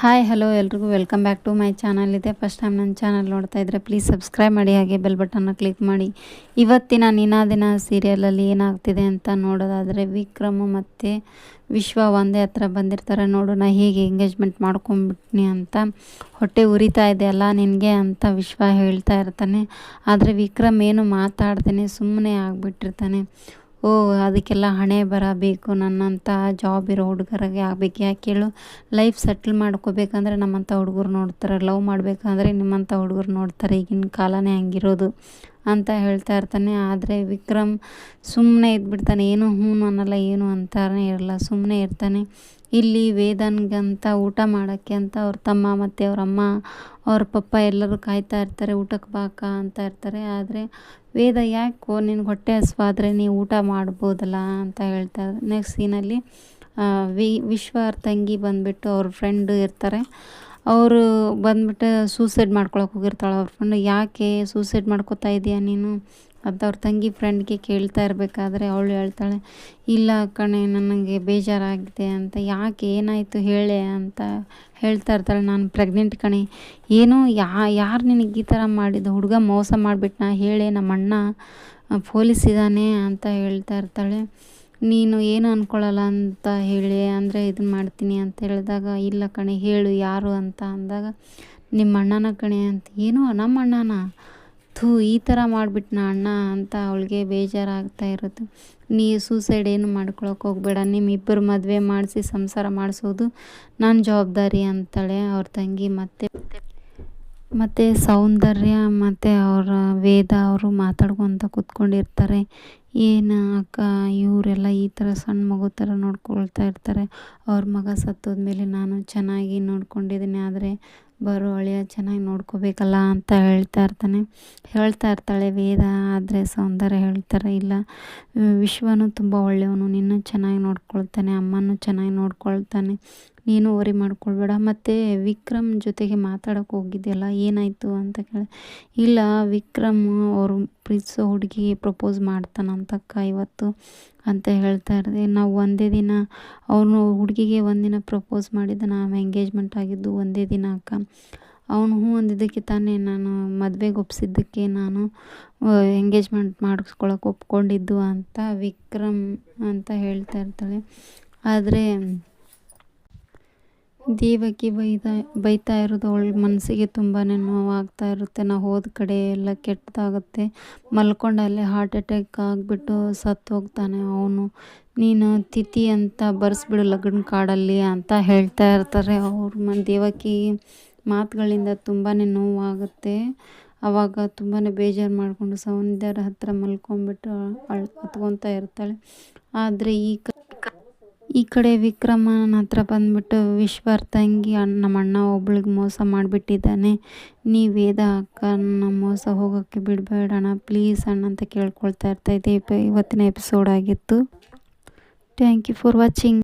Hi hello ಎಲ್ರಿಗೂ. Welcome back to my channel ಇದೆ first time ನನ್ನ ಚಾನಲ್ ನೋಡ್ತಾ ಇದ್ದರೆ ಪ್ಲೀಸ್ ಸಬ್ಸ್ಕ್ರೈಬ್ ಮಾಡಿ, ಹಾಗೆ ಬೆಲ್ ಬಟನ್ನ ಕ್ಲಿಕ್ ಮಾಡಿ. ಇವತ್ತಿನ ನಿನಾದಿನ ಸೀರಿಯಲಲ್ಲಿ ಏನಾಗ್ತಿದೆ ಅಂತ ನೋಡೋದಾದರೆ ವಿಕ್ರಮ್ ಮತ್ತು ವಿಶ್ವ ಒಂದೇ ಹತ್ರ ಬಂದಿರ್ತಾರೆ. ನೋಡೋಣ ಹೀಗೆ ಎಂಗೇಜ್ಮೆಂಟ್ ಮಾಡ್ಕೊಂಬಿಟ್ನಿ ಅಂತ. ಹೊಟ್ಟೆ ಉರಿತಾ ಇದೆಯಲ್ಲ ನಿನಗೆ ಅಂತ ವಿಶ್ವ ಹೇಳ್ತಾ ಇರ್ತಾನೆ. ಆದರೆ ವಿಕ್ರಮ್ ಏನು ಮಾತಾಡ್ತಾನೆ ಸುಮ್ಮನೆ ಆಗಿಬಿಟ್ಟಿರ್ತಾನೆ. ಓ, ಅದಕ್ಕೆಲ್ಲ ಹಣೆ ಬರಬೇಕು, ನನ್ನಂಥ ಜಾಬ್ ಇರೋ ಹುಡುಗರಿಗೆ ಆಗಬೇಕು. ಯಾಕೆ ಹೇಳು ಲೈಫ್ ಸೆಟ್ಲ್ ಮಾಡ್ಕೋಬೇಕಂದ್ರೆ ನಮ್ಮಂಥ ಹುಡುಗರು ನೋಡ್ತಾರೆ. ಲವ್ ಮಾಡಬೇಕಂದ್ರೆ ನಿಮ್ಮಂಥ ಹುಡುಗರು ನೋಡ್ತಾರೆ. ಈಗಿನ ಕಾಲನೇ ಹಂಗಿರೋದು. ಅಂತ ಹೇಳ್ತಾ ಇರ್ತಾನೆ. ಆದರೆ ವಿಕ್ರಮ್ ಸುಮ್ಮನೆ ಇದ್ಬಿಡ್ತಾನೆ. ಏನು ಹ್ಞೂ ಅನ್ನಲ್ಲ, ಏನು ಅಂತಾನೆ ಇರಲ್ಲ. ಸುಮ್ಮನೆ ಇರ್ತಾನೆ. ಇಲ್ಲಿ ವೇದನ್ಗಂತ ಊಟ ಮಾಡೋಕ್ಕೆ ಅಂತ ಅವ್ರ ತಮ್ಮ ಮತ್ತು ಅವ್ರ ಅಮ್ಮ, ಅವ್ರ ಪಪ್ಪ ಎಲ್ಲರೂ ಕಾಯ್ತಾ ಇರ್ತಾರೆ. ಊಟಕ್ಕೆ ಬಾಕ ಅಂತ ಇರ್ತಾರೆ. ಆದರೆ ವೇದ ಯಾಕೋ ನಿನ್ನ ಹೊಟ್ಟೆ ಹಸುವಾದರೆ ನೀವು ಊಟ ಮಾಡ್ಬೋದಲ್ಲ ಅಂತ ಹೇಳ್ತಾ ನೆಕ್ಸ್ಟ್ ಸೀನಲ್ಲಿ ವಿ ವಿಶ್ವ ತಂಗಿ ಬಂದುಬಿಟ್ಟು ಅವ್ರ ಫ್ರೆಂಡು ಇರ್ತಾರೆ. ಅವರು ಬಂದ್ಬಿಟ್ಟು ಸೂಸೈಡ್ ಮಾಡ್ಕೊಳಕ್ಕೆ ಹೋಗಿರ್ತಾಳೆ ಅವ್ರ ಫ್ರೆಂಡ್ ಯಾಕೆ ಸೂಸೈಡ್ ಮಾಡ್ಕೋತಾ ಇದೀಯ ನೀನು? ಅಂತ ಅವ್ರ ತಂಗಿ ಫ್ರೆಂಡ್ಗೆ ಕೇಳ್ತಾ ಇರಬೇಕಾದ್ರೆ ಅವಳು ಹೇಳ್ತಾಳೆ, ಇಲ್ಲ ಕಣೆ, ನನಗೆ ಬೇಜಾರಾಗಿದೆ ಅಂತ. ಯಾಕೆ? ಏನಾಯಿತು? ಹೇಳೆ ಅಂತ ಹೇಳ್ತಾ ಇರ್ತಾಳೆ ನಾನು ಪ್ರೆಗ್ನೆಂಟ್ ಕಣೆ. ಏನು ಯಾ, ಯಾರು ನಿನಗೆ ಈ ಥರ ಮಾಡಿದ್ದು? ಹುಡುಗ ಮೋಸ ಮಾಡಿಬಿಟ್ನ? ಹೇಳೆ ನಮ್ಮ ಅಣ್ಣ ಪೊಲೀಸ್ ಇದ್ದಾನೆ ಅಂತ ಹೇಳ್ತಾ ಇರ್ತಾಳೆ. ನೀನು ಏನು ಅಂದ್ಕೊಳ್ಳಲ್ಲ ಅಂತ ಹೇಳಿ, ಅಂದರೆ ಇದನ್ನು ಮಾಡ್ತೀನಿ ಅಂತ ಹೇಳಿದಾಗ, ಇಲ್ಲ ಕಣೆ, ಹೇಳು, ಯಾರು ಅಂತ ಅಂದಾಗ, ನಿಮ್ಮ ಅಣ್ಣನ ಕಣೆ ಅಂತ. ಏನು? ನಮ್ಮ ಅಣ್ಣನ? ಥೂ, ಈ ಥರ ಮಾಡಿಬಿಟ್ನ ಅಣ್ಣ ಅಂತ ಅವಳಿಗೆ ಬೇಜಾರಾಗ್ತಾ ಇರುತ್ತೆ. ನೀ ಸೂಸೈಡ್ ಏನು ಮಾಡ್ಕೊಳಕ್ಕೆ ಹೋಗಬೇಡ. ನಿಮ್ಮಿಬ್ಬರು ಮದುವೆ ಮಾಡಿಸಿ ಸಂಸಾರ ಮಾಡಿಸೋದು ನನ್ನ ಜವಾಬ್ದಾರಿ ಅಂತಾಳೆ ಅವ್ರ ತಂಗಿ. ಮತ್ತೆ, ಮತ್ತು ಸೌಂದರ್ಯ, ಮತ್ತು ಅವರ ವೇದ, ಅವರು ಮಾತಾಡ್ಕೊತ ಕೂತ್ಕೊಂಡಿರ್ತಾರೆ. ಏನು ಅಕ್ಕ, ಇವರೆಲ್ಲ ಈ ಥರ ಸಣ್ಣ ಮಗು ಥರ ನೋಡ್ಕೊಳ್ತಾ ಇರ್ತಾರೆ. ಅವ್ರ ಮಗ ಸತ್ತೋದ್ಮೇಲೆ ನಾನು ಚೆನ್ನಾಗಿ ನೋಡ್ಕೊಂಡಿದ್ದೀನಿ, ಆದರೆ ಬರೋ ಅಳಿಯ ಚೆನ್ನಾಗಿ ನೋಡ್ಕೋಬೇಕಲ್ಲ ಅಂತ ಹೇಳ್ತಾ ಇರ್ತಾನೆ. ಹೇಳ್ತಾ ಇರ್ತಾಳೆ, ವೇದ ಆದರೆ ಸೌಂದರ್ಯ ಹೇಳ್ತಾರೆ, ಇಲ್ಲ. ವಿಶ್ವನೂ ತುಂಬ ಒಳ್ಳೆಯವನು, ನಿನ್ನೂ ಚೆನ್ನಾಗಿ ನೋಡ್ಕೊಳ್ತಾನೆ, ಅಮ್ಮನೂ ಚೆನ್ನಾಗಿ ನೋಡ್ಕೊಳ್ತಾನೆ. ನೀನು ವರಿ ಮಾಡ್ಕೊಳ್ಬೇಡ. ಮತ್ತು ವಿಕ್ರಮ್ ಜೊತೆಗೆ ಮಾತಾಡೋಕೆ ಹೋಗಿದ್ದೆಲ್ಲ ಏನಾಯಿತು ಅಂತ ಕೇಳಿ. ಇಲ್ಲ, ವಿಕ್ರಮ್ ಅವರು ಪ್ರೀತಿಸೋ ಹುಡುಗಿಗೆ ಪ್ರಪೋಸ್ ಮಾಡ್ತಾನಂತಕ್ಕ ಇವತ್ತು ಅಂತ ಹೇಳ್ತಾ ಇರ್ದೆ. ನಾವು ಒಂದೇ ದಿನ, ಅವನು ಹುಡುಗಿಗೆ ಒಂದಿನ ಪ್ರಪೋಸ್ ಮಾಡಿದ್ದ, ನಾವು ಎಂಗೇಜ್ಮೆಂಟ್ ಆಗಿದ್ದು ಒಂದೇ ದಿನ ಅಕ್ಕ. ಅವನು ಹ್ಞೂ ಅಂದಿದ್ದಕ್ಕೆ ತಾನೇ ನಾನು ಮದುವೆಗೆ ಒಪ್ಸಿದ್ದಕ್ಕೆ ನಾನು ಎಂಗೇಜ್ಮೆಂಟ್ ಮಾಡಿಸ್ಕೊಳಕ್ಕೆ ಒಪ್ಕೊಂಡಿದ್ದು ಅಂತ ವಿಕ್ರಮ್ ಅಂತ ಹೇಳ್ತಾ ಇರ್ತಾಳೆ. ಆದರೆ ದೇವಕಿ ಬೈದ, ಬೈತಾ ಇರೋದು ಅವಳ ಮನಸ್ಸಿಗೆ ತುಂಬಾ ನೋವಾಗ್ತಾ ಇರುತ್ತೆ. ನಾವು ಹೋದ ಕಡೆ ಎಲ್ಲ ಕೆಟ್ಟದಾಗುತ್ತೆ. ಮಲ್ಕೊಂಡಲ್ಲೇ ಹಾರ್ಟ್ ಅಟ್ಯಾಕ್ ಆಗಿಬಿಟ್ಟು ಸತ್ತು ಹೋಗ್ತಾನೆ ಅವನು. ನೀನು ತಿಥಿ ಅಂತ ಬರ್ಸ್ಬಿಡು ಲಗ್ನ ಕಾಡಲ್ಲಿ ಅಂತ ಹೇಳ್ತಾ ಇರ್ತಾರೆ ಅವ್ರ ಮನ ದೇವಕಿ ಮಾತುಗಳಿಂದ ತುಂಬಾ ನೋವಾಗುತ್ತೆ. ಆವಾಗ ತುಂಬಾ ಬೇಜಾರು ಮಾಡಿಕೊಂಡು ಸೌಂದರ್ಯ ಹತ್ರ ಮಲ್ಕೊಂಡ್ಬಿಟ್ಟು ಅಳ್ ಹತ್ಕೊತಾ ಇರ್ತಾಳೆ. ಆದರೆ ಈ ಈ ಕಡೆ ವಿಕ್ರಮನ ಹತ್ರ ಬಂದ್ಬಿಟ್ಟು ವಿಶ್ವರ್ ತಂಗಿ ಅಣ್ಣ, ನಮ್ಮ ಅಣ್ಣ ಒಬ್ಳಿಗೆ ಮೋಸ ಮಾಡಿಬಿಟ್ಟಿದ್ದಾನೆ. ನೀ ವೇದ ಅಕ್ಕನ ಮೋಸ ಹೋಗೋಕ್ಕೆ ಅಣ್ಣ ಪ್ಲೀಸ್ ಅಣ್ಣ ಅಂತ ಕೇಳ್ಕೊಳ್ತಾ ಇರ್ತಾಯಿದ್ದೆ ಇವತ್ತಿನ ಎಪಿಸೋಡ್ ಆಗಿತ್ತು. Thank you for watching